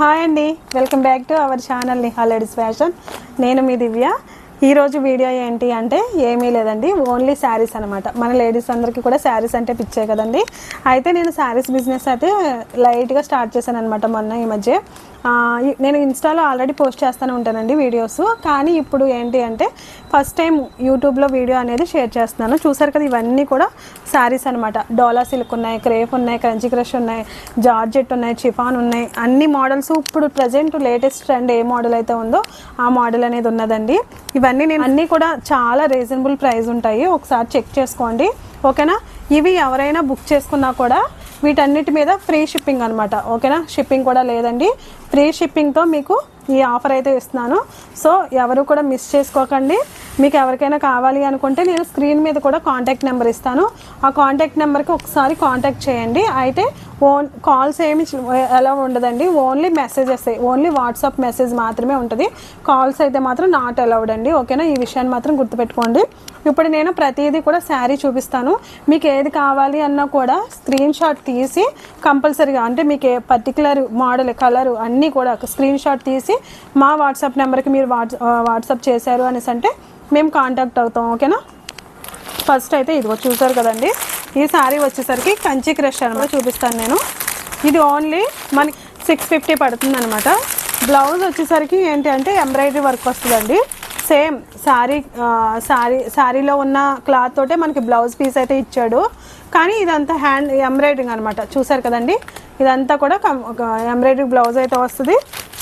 Hi అండి welcome back to our channel Niha ladies fashion నేను మీ దివ్య. ఈరోజు వీడియో ఏంటి అంటే ఏమీ లేదండి ఓన్లీ శారీస్ అనమాట మన లేడీస్ అందరికీ కూడా శారీస్ అంటే పిచ్చే కదండి. అయితే నేను శారీస్ బిజినెస్ అయితే లైట్గా స్టార్ట్ చేశాను అనమాట మొన్న ఈ మధ్య. నేను ఇన్స్టాలో ఆల్రెడీ పోస్ట్ చేస్తూనే ఉంటానండి వీడియోస్ కానీ ఇప్పుడు ఏంటి అంటే ఫస్ట్ టైం యూట్యూబ్లో వీడియో అనేది షేర్ చేస్తున్నాను. చూసారు కదా ఇవన్నీ కూడా శారీస్ అనమాట డోలా సిల్క్ ఉన్నాయి క్రేప్ ఉన్నాయి క్రంచి క్రష్ ఉన్నాయి జార్జెట్ ఉన్నాయి చిఫాన్ ఉన్నాయి. అన్ని మోడల్స్ ఇప్పుడు ప్రజెంట్ లేటెస్ట్ ట్రెండ్ ఏ మోడల్ అయితే ఉందో ఆ మోడల్ అనేది ఉన్నదండి. ఇవన్నీ నేను అన్నీ కూడా చాలా రీజనబుల్ ప్రైస్ ఉంటాయి. ఒకసారి చెక్ చేసుకోండి. ఓకేనా ఇవి ఎవరైనా బుక్ చేసుకున్నా కూడా వీటన్నిటి మీద ఫ్రీ షిప్పింగ్ అనమాట ఓకేనా? షిప్పింగ్ కూడా లేదండి. ఫ్రీ షిప్పింగ్తో మీకు ఈ ఆఫర్ అయితే ఇస్తున్నాను. సో ఎవరు కూడా మిస్ చేసుకోకండి. మీకు ఎవరికైనా కావాలి అనుకుంటే నేను స్క్రీన్ మీద కూడా కాంటాక్ట్ నెంబర్ ఇస్తాను. ఆ కాంటాక్ట్ నెంబర్కి ఒకసారి కాంటాక్ట్ చేయండి. అయితే ఓన్ కాల్స్ ఏమి ఎలా ఉండదండి. Only messages only WhatsApp message మాత్రమే ఉంటుంది. కాల్స్ అయితే మాత్రం నాట్ అలౌడ్ అండి. ఓకేనా? ఈ విషయాన్ని మాత్రం గుర్తుపెట్టుకోండి. ఇప్పుడు నేను ప్రతిదీ కూడా శారీ చూపిస్తాను. మీకు ఏది కావాలి అన్నా కూడా స్క్రీన్ షాట్ తీసి కంపల్సరీగా అంటే మీకు ఏ పర్టికులర్ మోడల్ కలర్ అన్నీ కూడా స్క్రీన్ షాట్ తీసి మా వాట్సాప్ నెంబర్కి మీరు వాట్సాప్ వాట్సాప్ చేశారు అనేసి అంటే మేము కాంటాక్ట్ అవుతాం ఓకేనా ఫస్ట్ అయితే ఇదిగో చూసారు కదండి. ఈ శారీ వచ్చేసరికి కంచి క్రష్ అనమాట చూపిస్తాను నేను. ఇది ఓన్లీ మనకి సిక్స్ ఫిఫ్టీ పడుతుంది అనమాట బ్లౌజ్ వచ్చేసరికి ఏంటి అంటే ఎంబ్రాయిడరీ వర్క్ వస్తుందండి. సేమ్ శారీ శారీ శారీలో ఉన్న క్లాత్ తోటే మనకి బ్లౌజ్ పీస్ అయితే ఇచ్చాడు. కానీ ఇదంతా హ్యాండ్ ఎంబ్రాయిడరింగ్ అనమాట చూసారు కదండి? ఇదంతా కూడా ఎంబ్రాయిడరీ బ్లౌజ్ అయితే వస్తుంది.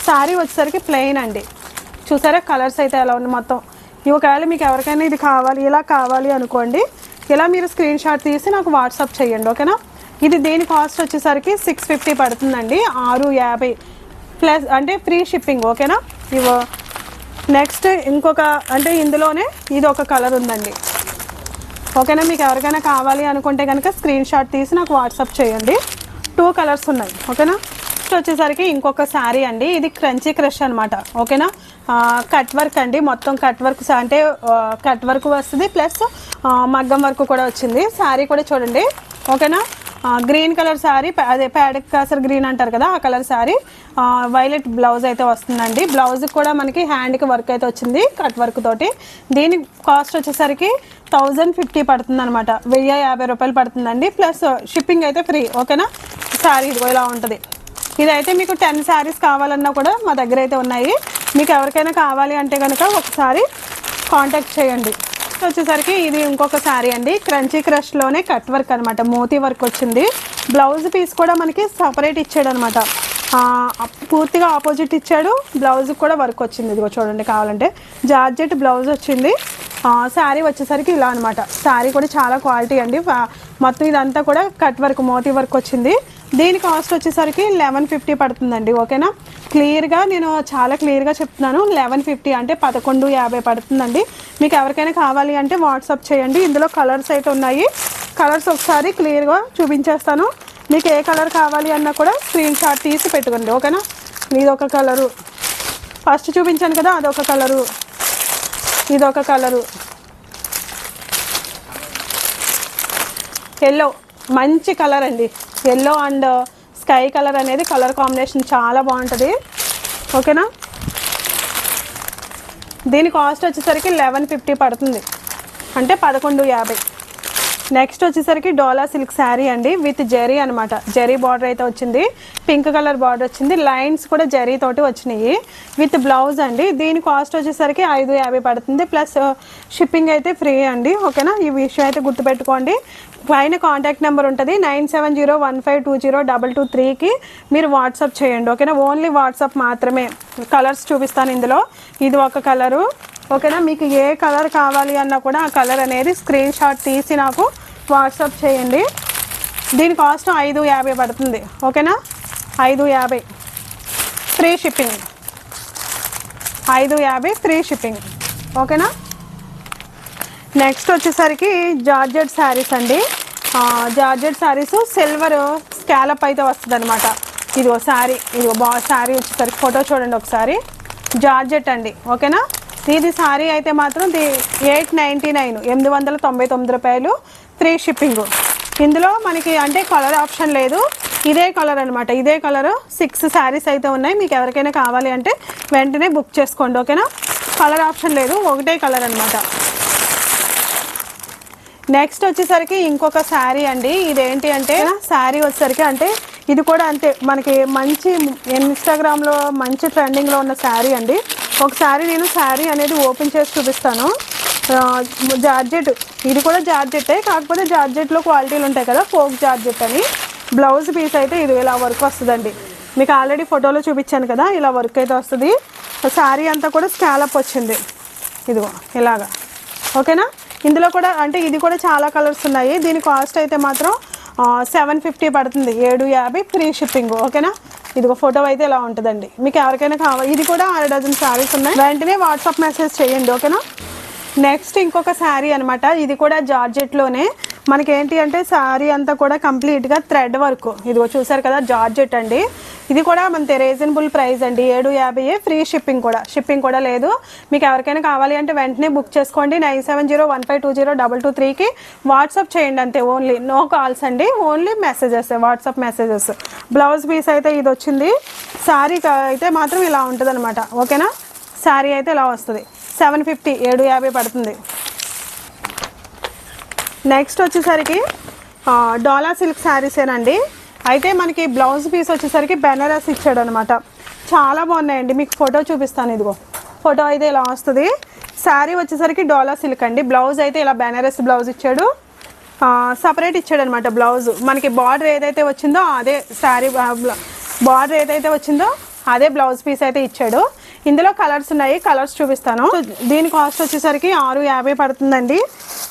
శారీ వచ్చేసరికి ప్లెయిన్ అండి. చూసారా? కలర్స్ అయితే ఎలా ఉంది మొత్తం. ఈ ఒకవేళ మీకు ఎవరికైనా ఇది కావాలి ఇలా కావాలి అనుకోండి ఇలా మీరు స్క్రీన్ షాట్ తీసి నాకు వాట్సాప్ చేయండి ఓకేనా? ఇది దీని కాస్ట్ వచ్చేసరికి సిక్స్ ఫిఫ్టీ పడుతుందండి. ఆరు యాభై ప్లస్ అంటే ఫ్రీ షిప్పింగ్ ఓకేనా? ఇవో నెక్స్ట్ ఇంకొక అంటే ఇందులోనే ఇది ఒక కలర్ ఉందండి. ఓకేనా? మీకు ఎవరికైనా కావాలి అనుకుంటే కనుక స్క్రీన్ షాట్ తీసి నాకు వాట్సాప్ చేయండి. టూ కలర్స్ ఉన్నాయి. ఓకేనా? నెక్స్ట్ వచ్చేసరికి ఇంకొక శారీ అండి. ఇది క్రంచీ క్రష్ అనమాట ఓకేనా? కట్ వర్క్ అండి. మొత్తం కట్ వర్క్ అంటే కట్ వర్క్ వస్తుంది. ప్లస్ మగ్గం వర్క్ కూడా వచ్చింది. శారీ కూడా చూడండి. ఓకేనా? గ్రీన్ కలర్ శారీ అదే ప్యాడక్ కాసర్ గ్రీన్ అంటారు కదా ఆ కలర్ శారీ వైలెట్ బ్లౌజ్ అయితే వస్తుందండి. బ్లౌజ్ కూడా మనకి హ్యాండ్కి వర్క్ అయితే వచ్చింది కట్ వర్క్ తోటి. దీని కాస్ట్ వచ్చేసరికి థౌజండ్ ఫిఫ్టీ పడుతుంది అనమాట వెయ్యి యాభై రూపాయలు పడుతుందండి. ప్లస్ షిప్పింగ్ అయితే ఫ్రీ ఓకేనా? శారీ ఇదిగో ఇలా ఉంటుంది. ఇదైతే మీకు టెన్ శారీస్ కావాలన్నా కూడా మా దగ్గర అయితే ఉన్నాయి. మీకు ఎవరికైనా కావాలి అంటే కనుక ఒకసారి కాంటాక్ట్ చేయండి. వచ్చేసరికి ఇది ఇంకొక శారీ అండి. క్రంచీ క్రష్లోనే కట్ వర్క్ అనమాట మోతీ వర్క్ వచ్చింది. బ్లౌజ్ పీస్ కూడా మనకి సపరేట్ ఇచ్చాడు అనమాట పూర్తిగా ఆపోజిట్ ఇచ్చాడు. బ్లౌజ్ కూడా వర్క్ వచ్చింది. ఇదిగో చూడండి కావాలంటే. జార్జెట్ బ్లౌజ్ వచ్చింది. శారీ వచ్చేసరికి ఇలా అనమాట శారీ కూడా చాలా క్వాలిటీ అండి. మొత్తం ఇదంతా కూడా కట్ వర్క్ మోతీ వర్క్ వచ్చింది. దీని కాస్ట్ వచ్చేసరికి లెవెన్ ఫిఫ్టీ పడుతుందండి ఓకేనా? క్లియర్గా నేను చాలా క్లియర్గా చెప్తున్నాను. లెవెన్ ఫిఫ్టీ అంటే పదకొండు యాభై పడుతుందండి. మీకు ఎవరికైనా కావాలి అంటే వాట్సాప్ చేయండి. ఇందులో కలర్స్ అయితే ఉన్నాయి. కలర్స్ ఒకసారి క్లియర్గా చూపించేస్తాను. మీకు ఏ కలర్ కావాలి అన్నా కూడా స్క్రీన్ షాట్ తీసి పెట్టుకోండి ఓకేనా? ఇది ఒక కలరు. ఫస్ట్ చూపించాను కదా అదొక కలరు. ఇదొక కలరు. ఎల్లో మంచి కలర్ అండి. ఎల్లో అండ్ స్కై కలర్ అనేది కలర్ కాంబినేషన్ చాలా బాగుంటుంది. ఓకేనా? దీని కాస్ట్ వచ్చేసరికి లెవెన్ ఫిఫ్టీ పడుతుంది. అంటే పదకొండు యాభై. నెక్స్ట్ వచ్చేసరికి డోలా సిల్క్ శారీ అండి విత్ జెరీ అనమాట జెరీ బార్డర్ అయితే వచ్చింది. పింక్ కలర్ బార్డర్ వచ్చింది. లైన్స్ కూడా జెరీ తోటి వచ్చినాయి. విత్ బ్లౌజ్ అండి. దీని కాస్ట్ వచ్చేసరికి ఐదు యాభై పడుతుంది. ప్లస్ షిప్పింగ్ uh, అయితే ఫ్రీ అండి. ఓకేనా? ఈ విషయం అయితే గుర్తుపెట్టుకోండి. పైన కాంటాక్ట్ నెంబర్ ఉంటుంది. Nine seven zero one five two zero double two త్రీకి మీరు వాట్సాప్ చేయండి. ఓకేనా? ఓన్లీ వాట్సాప్ మాత్రమే. కలర్స్ చూపిస్తాను ఇందులో. ఇది ఒక కలరు ఓకేనా? మీకు ఏ కలర్ కావాలి అన్నా కూడా ఆ కలర్ అనేది స్క్రీన్ షాట్ తీసి నాకు వాట్సాప్ చేయండి. దీని కాస్ట్ ఐదు యాభై పడుతుంది. ఓకేనా? ఐదు యాభై. ఫ్రీ షిప్పింగ్ ఐదు యాభై ఫ్రీ షిప్పింగ్ ఓకేనా? నెక్స్ట్ వచ్చేసరికి జార్జెట్ శారీస్ అండి. జార్జెట్ శారీస్ సిల్వర్ స్కాలప్ అయితే వస్తుంది అనమాట ఇదిగో శారీ ఇదిగో బా శారీ వచ్చేసరికి ఫోటో చూడండి ఒకసారి. జార్జెట్ అండి ఓకేనా? ఇది శారీ అయితే మాత్రం ది ఎయిట్ నైంటీ నైన్ ఎనిమిది వందల తొంభై తొమ్మిది రూపాయలు త్రీ షిప్పింగ్. ఇందులో మనకి అంటే కలర్ ఆప్షన్ లేదు. ఇదే కలర్ అనమాట ఇదే కలర్ సిక్స్ శారీస్ అయితే ఉన్నాయి. మీకు ఎవరికైనా కావాలి అంటే వెంటనే బుక్ చేసుకోండి ఓకేనా? కలర్ ఆప్షన్ లేదు ఒకటే కలర్ అనమాట నెక్స్ట్ వచ్చేసరికి ఇంకొక శారీ అండి. ఇదేంటి అంటే శారీ వచ్చేసరికి అంటే ఇది కూడా అంతే. మనకి మంచి ఇన్స్టాగ్రామ్లో మంచి ట్రెండింగ్లో ఉన్న శారీ అండి. ఒకసారి నేను శారీ అనేది ఓపెన్ చేసి చూపిస్తాను. జార్జెట్. ఇది కూడా జార్జెట్టే కాకపోతే జార్జెట్లో క్వాలిటీలు ఉంటాయి కదా ఫోక్ జార్జెట్ అని. బ్లౌజ్ పీస్ అయితే ఇది ఇలా వర్క్ వస్తుందండి. మీకు ఆల్రెడీ ఫోటోలో చూపించాను కదా ఇలా వర్క్ అయితే వస్తుంది. శారీ అంతా కూడా స్కాలప్ వచ్చింది. ఇదిగో ఇలాగా. ఓకేనా? ఇందులో కూడా అంటే ఇది కూడా చాలా కలర్స్ ఉన్నాయి. దీని కాస్ట్ అయితే మాత్రం సెవెన్ ఫిఫ్టీ పడుతుంది. ఏడు యాభై ఫ్రీ షిప్పింగ్. ఓకేనా? ఇదిగో ఫోటో అయితే ఇలా ఉంటుందండి. మీకు ఎవరికైనా కావాలి ఇది కూడా అర డజన్ శారీస్ ఉన్నాయి. వెంటనే వాట్సాప్ మెసేజ్ చేయండి. ఓకేనా? నెక్స్ట్ ఇంకొక శారీ అనమాట ఇది కూడా జార్జెట్లోనే. మనకి ఏంటి అంటే శారీ అంతా కూడా కంప్లీట్గా థ్రెడ్ వర్క్. ఇదిగో చూసారు కదా జార్జెట్ అండి. ఇది కూడా మనకి రీజనబుల్ ప్రైస్ అండి. ఏడు యాభై ఫ్రీ షిప్పింగ్ కూడా. షిప్పింగ్ కూడా లేదు. మీకు ఎవరికైనా కావాలి అంటే వెంటనే బుక్ చేసుకోండి. Nine seven zero one five two zero double two త్రీకి వాట్సాప్ చేయండి అంతే ఓన్లీ. నో కాల్స్ అండి. Only messages WhatsApp messages. Blouse piece అయితే ఇది వచ్చింది. శారీ అయితే మాత్రం ఇలా ఉంటుంది ఓకేనా? శారీ అయితే ఇలా వస్తుంది. సెవెన్ ఫిఫ్టీ ఏడు యాభై పడుతుంది. నెక్స్ట్ వచ్చేసరికి డోలా సిల్క్ శారీసేనండి అయితే మనకి బ్లౌజ్ పీస్ వచ్చేసరికి బెనారస్ ఇచ్చాడు అనమాట చాలా బాగున్నాయండి. మీకు ఫోటో చూపిస్తాను ఇదిగో. ఫోటో అయితే ఇలా వస్తుంది. శారీ వచ్చేసరికి డోలా సిల్క్ అండి. బ్లౌజ్ అయితే ఇలా బెనారస్ బ్లౌజ్ ఇచ్చాడు. సపరేట్ ఇచ్చాడు అనమాట బ్లౌజ్ మనకి బార్డర్ ఏదైతే వచ్చిందో అదే శారీ బార్డర్ ఏదైతే వచ్చిందో అదే బ్లౌజ్ పీస్ అయితే ఇచ్చాడు. ఇందులో కలర్స్ ఉన్నాయి కలర్స్ చూపిస్తాను. దీని కాస్ట్ వచ్చేసరికి ఆరు యాభై పడుతుందండి.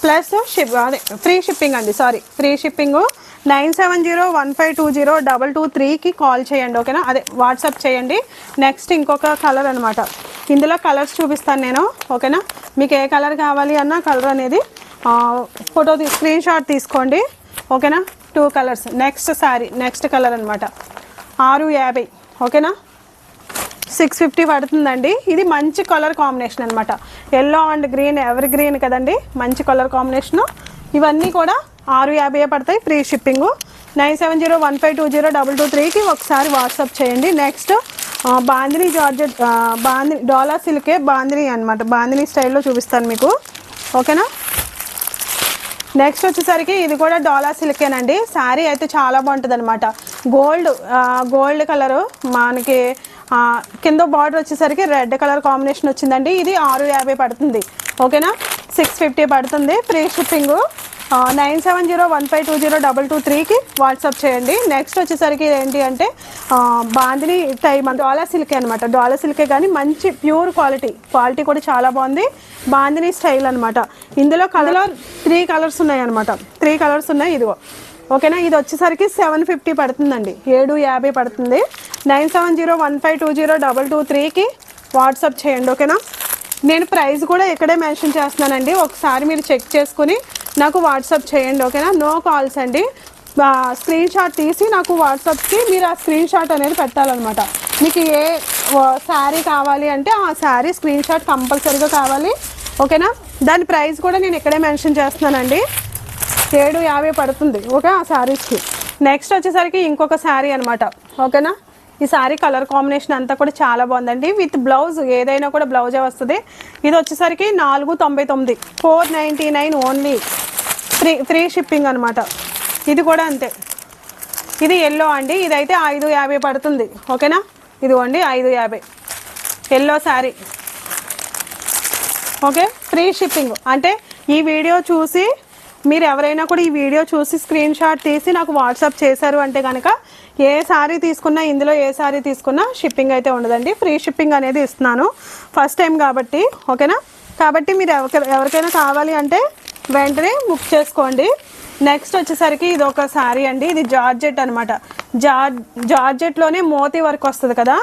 ప్లస్ షిప్ అదే ఫ్రీ షిప్పింగ్ అండి sorry. Free shipping nine seven zero one five two zero double two త్రీకి కాల్ చేయండి ఓకేనా? అదే వాట్సాప్ చేయండి. నెక్స్ట్ ఇంకొక కలర్ అనమాట ఇందులో కలర్స్ చూపిస్తాను నేను ఓకేనా? మీకు ఏ కలర్ కావాలి అన్న కలర్ అనేది ఫోటో తీ స్క్రీన్ షాట్ తీసుకోండి ఓకేనా? Two colours next sari next colour అనమాట ఆరు యాభై ఓకేనా? సిక్స్ ఫిఫ్టీ పడుతుందండి. ఇది మంచి కలర్ కాంబినేషన్ అనమాట yellow and green evergreen కదండి. మంచి కలర్ కాంబినేషను. ఇవన్నీ కూడా ఆరు యాభై పడతాయి free shipping. Nine seven zero one five two zero double two త్రీకి ఒకసారి వాట్సాప్ చేయండి. నెక్స్ట్ బాందిని జార్జెట్ బాందిని డోలా సిల్కే బాందిని అనమాట బాందిని స్టైల్లో చూపిస్తాను మీకు. ఓకేనా? నెక్స్ట్ వచ్చేసరికి ఇది కూడా డోలా సిల్కేనండి. శారీ అయితే చాలా బాగుంటుంది అనమాట గోల్డ్ గోల్డ్ కలరు మనకి కింద బార్డర్ వచ్చేసరికి రెడ్ కలర్ కాంబినేషన్ వచ్చిందండి. ఇది ఆరు యాభై పడుతుంది. ఓకేనా? సిక్స్ ఫిఫ్టీ పడుతుంది. Free shipping nine seven zero one five two zero double two త్రీకి వాట్సాప్ చేయండి. నెక్స్ట్ వచ్చేసరికి ఏంటి అంటే బాందిని టై మన డాలా సిల్కే అనమాట డాలా సిల్కే కానీ మంచి ప్యూర్ క్వాలిటీ. క్వాలిటీ కూడా చాలా బాగుంది. బాందిని స్టైల్ అనమాట ఇందులో కలర్ త్రీ కలర్స్ ఉన్నాయి అనమాట త్రీ కలర్స్ ఉన్నాయి. ఇదిగో. ఓకేనా? ఇది వచ్చేసరికి సెవెన్ ఫిఫ్టీ పడుతుందండి. ఏడు యాభై పడుతుంది. Nine seven zero one five two zero double two త్రీకి వాట్సాప్ చేయండి ఓకేనా? నేను ప్రైస్ కూడా ఇక్కడే మెన్షన్ చేస్తున్నానండి. ఒకసారి మీరు చెక్ చేసుకుని నాకు వాట్సాప్ చేయండి ఓకేనా? నో కాల్స్ అండి. స్క్రీన్ షాట్ తీసి నాకు వాట్సాప్కి మీరు ఆ స్క్రీన్ షాట్ అనేది పెట్టాలన్నమాట. మీకు ఏ శారీ కావాలి అంటే ఆ శారీ స్క్రీన్ షాట్ కంపల్సరీగా కావాలి ఓకేనా? దాని ప్రైస్ కూడా నేను ఇక్కడే మెన్షన్ చేస్తున్నానండి. ఏడు యాభై పడుతుంది ఓకే? ఆ శారీస్కి. నెక్స్ట్ వచ్చేసరికి ఇంకొక శారీ అనమాట ఓకేనా? ఈ శారీ కలర్ కాంబినేషన్ అంతా కూడా చాలా బాగుందండి. విత్ బ్లౌజ్ ఏదైనా కూడా బ్లౌజే వస్తుంది. ఇది వచ్చేసరికి నాలుగు తొంభై తొమ్మిది four ninety nine only free free shipping అనమాట ఇది కూడా అంతే. ఇది ఎల్లో అండి. ఇదైతే ఐదు యాభై పడుతుంది ఓకేనా? ఇదిగోండి ఐదు యాభై. Yellow sari. Okay? Free shipping అంటే ఈ వీడియో చూసి మీరు ఎవరైనా కూడా ఈ వీడియో చూసి స్క్రీన్ షాట్ తీసి నాకు వాట్సాప్ చేశారు అంటే కనుక ఏ శారీ తీసుకున్నా ఇందులో ఏ శారీ తీసుకున్నా షిప్పింగ్ అయితే ఉండదండి. ఫ్రీ షిప్పింగ్ అనేది ఇస్తున్నాను. ఫస్ట్ టైం కాబట్టి ఓకేనా? కాబట్టి మీరు ఎవరికైనా కావాలి అంటే వెంటనే బుక్ చేసుకోండి. నెక్స్ట్ వచ్చేసరికి ఇది ఒక శారీ అండి. ఇది జార్జెట్ అనమాట జార్ జార్జెట్లోనే మోతీ వర్క్ వస్తుంది కదా?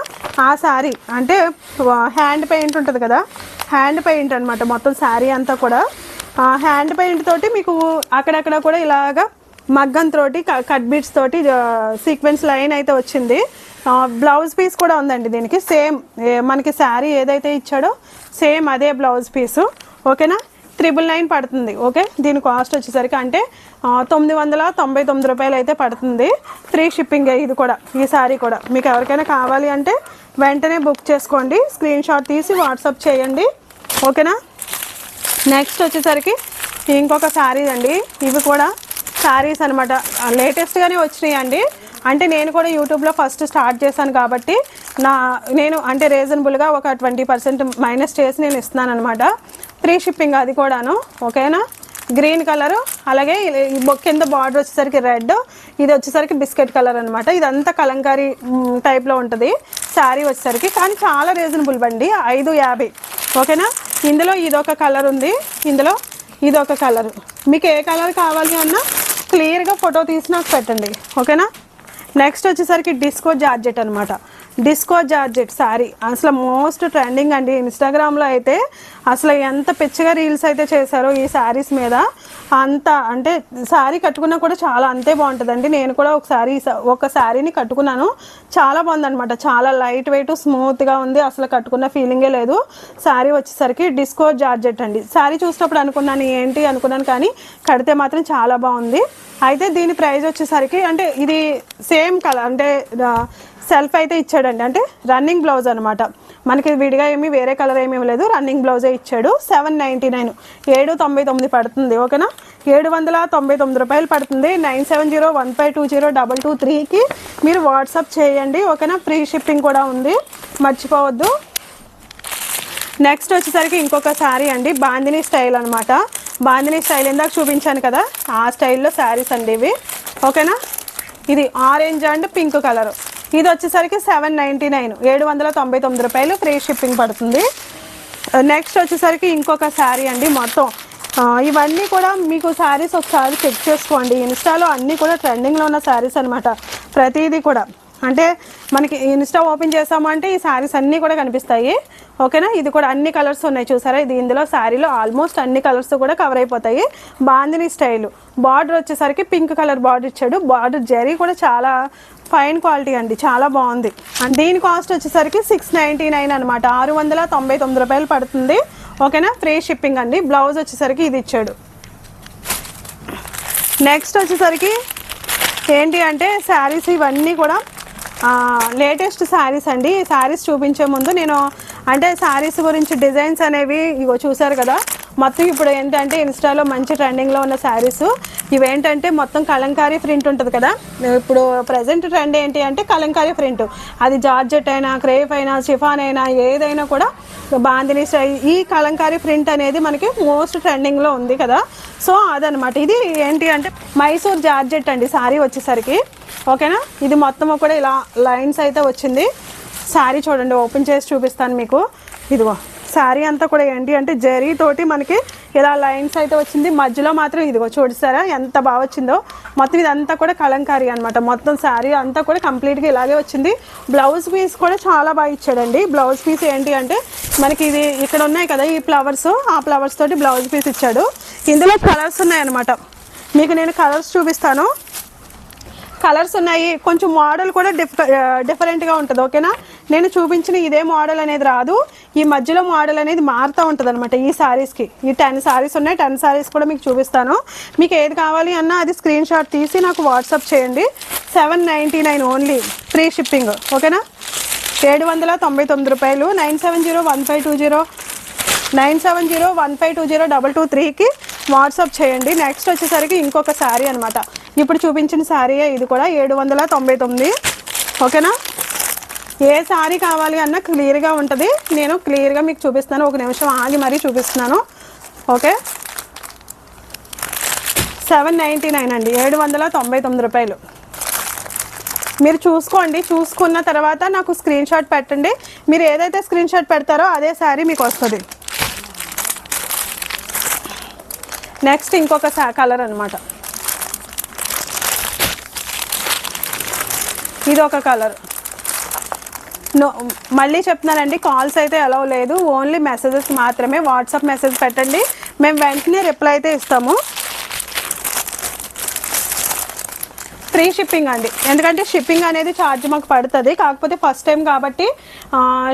ఆ శారీ అంటే హ్యాండ్ పెయింట్ ఉంటుంది కదా? హ్యాండ్ పెయింట్ అనమాట మొత్తం శారీ అంతా కూడా. హ్యాండ్ పెయింట్ తోటి మీకు అక్కడక్కడ కూడా ఇలాగా మగ్గం తోటి కట్ బీట్స్ తోటి సీక్వెన్స్ లైన్ అయితే వచ్చింది. బ్లౌజ్ పీస్ కూడా ఉందండి దీనికి. సేమ్ మనకి శారీ ఏదైతే ఇచ్చాడో సేమ్ అదే బ్లౌజ్ పీసు ఓకేనా త్రిబుల్ నైన్ పడుతుంది. ఓకే దీని కాస్ట్ వచ్చేసరికి అంటే తొమ్మిది వందల తొంభై తొమ్మిది రూపాయలు అయితే పడుతుంది. ఫ్రీ షిప్పింగ్ ఇది కూడా ఈ సారీ కూడా. మీకు ఎవరికైనా కావాలి అంటే వెంటనే బుక్ చేసుకోండి. స్క్రీన్ షాట్ తీసి వాట్సాప్ చేయండి. ఓకేనా నెక్స్ట్ వచ్చేసరికి ఇంకొక శారీస్ అండి. ఇవి కూడా శారీస్ అనమాట లేటెస్ట్గానే వచ్చినాయి అండి అంటే నేను కూడా యూట్యూబ్లో ఫస్ట్ స్టార్ట్ చేశాను కాబట్టి నా నేను అంటే రీజనబుల్గా ఒక ట్వంటీ పర్సెంట్ మైనస్ చేసి నేను ఇస్తున్నాను అనమాట ఫ్రీ షిప్పింగ్ అది కూడాను. ఓకేనా గ్రీన్ కలర్ అలాగే ఈ- బొ- కింద బార్డర్ వచ్చేసరికి రెడ్ ఇది వచ్చేసరికి బిస్కెట్ కలర్ అనమాట ఇదంతా కలంకారీ టైప్లో ఉంటుంది. శారీ వచ్చేసరికి. కానీ చాలా రీజనబుల్ బండి. ఐదు యాభై. ఓకేనా ఇందులో ఇదొక కలర్ ఉంది. ఇందులో ఇదొక కలర్. మీకు ఏ కలర్ కావాలి అన్నా క్లియర్గా ఫోటో తీసి నాకు పెట్టండి. ఓకేనా? నెక్స్ట్ వచ్చేసరికి డిస్కో జార్జెట్ అనమాట డిస్కో జార్జెట్ శారీ అసలు మోస్ట్ ట్రెండింగ్ అండి. ఇన్స్టాగ్రామ్లో అయితే అసలు ఎంత పిచ్చిగా రీల్స్ అయితే చేశారో ఈ శారీస్ మీద. అంత అంటే శారీ కట్టుకున్నా కూడా చాలా అంతే బాగుంటుందండి. నేను కూడా ఒక శారీ ఒక శారీని కట్టుకున్నాను. చాలా బాగుందనమాట చాలా లైట్ వెయిట్ స్మూత్గా ఉంది. అసలు కట్టుకున్న ఫీలింగే లేదు. శారీ వచ్చేసరికి డిస్కో జార్జెట్ అండి. శారీ చూసినప్పుడు అనుకున్నాను ఏంటి అనుకున్నాను కానీ కడితే మాత్రం చాలా బాగుంది. అయితే దీని ప్రైస్ వచ్చేసరికి అంటే ఇది సేమ్ కలర్ అంటే సెల్ఫ్ అయితే ఇచ్చాడండి. అంటే రన్నింగ్ బ్లౌజ్ అనమాట మనకి విడిగా ఏమీ వేరే కలర్ ఏమీ లేదు రన్నింగ్ బ్లౌజే ఇచ్చాడు. Seven ninety nine. ఏడు తొంభై తొమ్మిది పడుతుంది ఓకేనా? ఏడు వందల తొంభై తొమ్మిది రూపాయలు పడుతుంది. Nine seven zero one five two zero double two త్రీకి మీరు వాట్సాప్ చేయండి ఓకేనా? ఫ్రీ షిప్పింగ్ కూడా ఉంది. మర్చిపోవద్దు. నెక్స్ట్ వచ్చేసరికి ఇంకొక శారీ అండి. బాందిని స్టైల్ అనమాట బాందిని స్టైల్ ఇందాక చూపించాను కదా ఆ స్టైల్లో శారీస్ అండి ఇవి. ఓకేనా? ఇది ఆరెంజ్ అండ్ పింక్ కలర్. ఇది వచ్చేసరికి సెవెన్ నైంటీ నైన్. ఏడు వందల తొంభై తొమ్మిది రూపాయలు ఫ్రీ షిప్పింగ్ పడుతుంది. Uh, నెక్స్ట్ వచ్చేసరికి ఇంకొక శారీ అండి మొత్తం. Uh, ఇవన్నీ కూడా మీకు శారీస్ ఒకసారి చెక్ చేసుకోండి. ఇన్స్టాలో అన్నీ కూడా ట్రెండింగ్లో ఉన్న శారీస్ అనమాట ప్రతిదీ కూడా. అంటే మనకి ఇన్స్టా ఓపెన్ చేసామంటే ఈ శారీస్ అన్నీ కూడా కనిపిస్తాయి. ఓకేనా ఇది కూడా అన్ని కలర్స్ ఉన్నాయి. చూసారా? ఇది ఇందులో శారీలో ఆల్మోస్ట్ అన్ని కలర్స్ కూడా కవర్ అయిపోతాయి. బాందిని స్టైల్ బార్డర్ వచ్చేసరికి పింక్ కలర్ బార్డర్ ఇచ్చాడు. బార్డర్ జరీ కూడా చాలా ఫైన్ క్వాలిటీ అండి చాలా బాగుంది. అండ్ దీని కాస్ట్ వచ్చేసరికి సిక్స్ నైంటీ నైన్ అనమాట ఆరు వందల తొంభై తొమ్మిది రూపాయలు పడుతుంది. ఓకేనా? ఫ్రీ షిప్పింగ్ అండి. బ్లౌజ్ వచ్చేసరికి ఇది ఇచ్చాడు. నెక్స్ట్ వచ్చేసరికి ఏంటి అంటే శారీస్ ఇవన్నీ కూడా లేటెస్ట్ శారీస్ అండి. ఈ శారీస్ చూపించే ముందు నేను అంటే శారీస్ గురించి డిజైన్స్ అనేవి ఇగో చూసారు కదా. మొత్తం ఇప్పుడు ఏంటంటే ఇన్స్టాలో మంచి ట్రెండింగ్లో ఉన్న శారీస్. ఇవేంటంటే మొత్తం కలంకారీ ప్రింట్ ఉంటుంది కదా? ఇప్పుడు ప్రజెంట్ ట్రెండ్ ఏంటి అంటే కలంకారీ ప్రింట్. అది జార్జెట్ అయినా క్రేప్ అయినా షిఫాన్ అయినా ఏదైనా కూడా బాందిని స్టైల్ ఈ కలంకారీ ప్రింట్ అనేది మనకి మోస్ట్ ట్రెండింగ్లో ఉంది కదా? సో అదనమాట ఇది ఏంటి అంటే మైసూర్ జార్జెట్ అండి శారీ వచ్చేసరికి. ఓకేనా? ఇది మొత్తం కూడా ఇలా లైన్స్ అయితే వచ్చింది. శారీ చూడండి ఓపెన్ చేసి చూపిస్తాను మీకు. ఇదిగో శారీ అంతా కూడా ఏంటి అంటే జరీ తోటి మనకి ఇలా లైన్స్ అయితే వచ్చింది. మధ్యలో మాత్రం ఇదిగో చూడిస్తారా ఎంత బాగా వచ్చిందో. మొత్తం ఇదంతా కూడా కలంకారీ అనమాట మొత్తం శారీ అంతా కూడా కంప్లీట్గా ఇలాగే వచ్చింది. బ్లౌజ్ పీస్ కూడా చాలా బాగా ఇచ్చాడండి. బ్లౌజ్ పీస్ ఏంటి అంటే మనకి ఇది ఇక్కడ ఉన్నాయి కదా ఈ ఫ్లవర్స్ ఆ ఫ్లవర్స్ తోటి బ్లౌజ్ పీస్ ఇచ్చాడు. ఇందులో కలర్స్ ఉన్నాయన్నమాట. మీకు నేను కలర్స్ చూపిస్తాను. కలర్స్ ఉన్నాయి. కొంచెం మోడల్ కూడా డిఫ డిఫరెంట్గా ఉంటుంది ఓకేనా నేను చూపించిన ఇదే మోడల్ అనేది రాదు. ఈ మధ్యలో మోడల్ అనేది మారుతూ ఉంటుంది అనమాట ఈ శారీస్కి ఈ టెన్ శారీస్ ఉన్నాయి టెన్ శారీస్ కూడా మీకు చూపిస్తాను. మీకు ఏది కావాలి అన్నా అది స్క్రీన్ షాట్ తీసి నాకు వాట్సాప్ చేయండి. Seven ninety nine only free shipping ఓకేనా ఏడు వందల తొంభై తొమ్మిది రూపాయలు. Nine seven zero one five two zero nine seven zero one five two zero double two త్రీకి వాట్సాప్ చేయండి. నెక్స్ట్ వచ్చేసరికి ఇంకొక శారీ అనమాట ఇప్పుడు చూపించిన శారీయే ఇది కూడా. ఏడు వందల తొంభై తొమ్మిది. ఓకేనా ఏ శారీ కావాలి అన్న క్లియర్గా ఉంటుంది. నేను క్లియర్గా మీకు చూపిస్తాను ఒక నిమిషం ఆగి మరీ చూపిస్తున్నాను. ఓకే? సెవెన్ నైంటీ నైన్ అండి. ఏడు వందల తొంభై తొమ్మిది రూపాయలు. మీరు చూసుకోండి. చూసుకున్న తర్వాత నాకు స్క్రీన్ షాట్ పెట్టండి. మీరు ఏదైతే స్క్రీన్ షాట్ పెడతారో అదే శారీ మీకు వస్తుంది. నెక్స్ట్ ఇంకొక కలర్ అనమాట ఇది ఒక కలర్ నో మళ్ళీ చెప్తున్నానండి కాల్స్ అయితే అలౌ లేదు. ఓన్లీ మెసేజెస్ మాత్రమే. వాట్సాప్ మెసేజ్ పెట్టండి. మేము వెంటనే రిప్లై అయితే ఇస్తాము. ఫ్రీ షిప్పింగ్ అండి. ఎందుకంటే షిప్పింగ్ అనేది ఛార్జ్ మాకు పడుతుంది. కాకపోతే ఫస్ట్ టైం కాబట్టి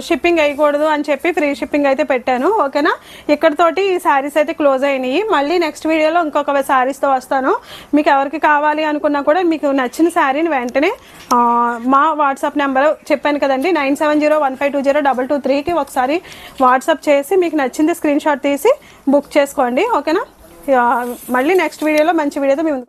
షిప్పింగ్ వేయకూడదు అని చెప్పి ఫ్రీ షిప్పింగ్ అయితే పెట్టాను. ఓకేనా ఇక్కడతోటి ఈ శారీస్ అయితే క్లోజ్ అయినాయి. మళ్ళీ నెక్స్ట్ వీడియోలో ఇంకొక శారీస్తో వస్తాను. మీకు ఎవరికి కావాలి అనుకున్నా కూడా మీకు నచ్చిన శారీని వెంటనే మా వాట్సాప్ నెంబర్ చెప్పాను కదండి. Nine seven zero one five two zero double two త్రీకి ఒకసారి వాట్సాప్ చేసి మీకు నచ్చింది స్క్రీన్ షాట్ తీసి బుక్ చేసుకోండి. ఓకేనా మళ్ళీ నెక్స్ట్ వీడియోలో మంచి వీడియోతో మేము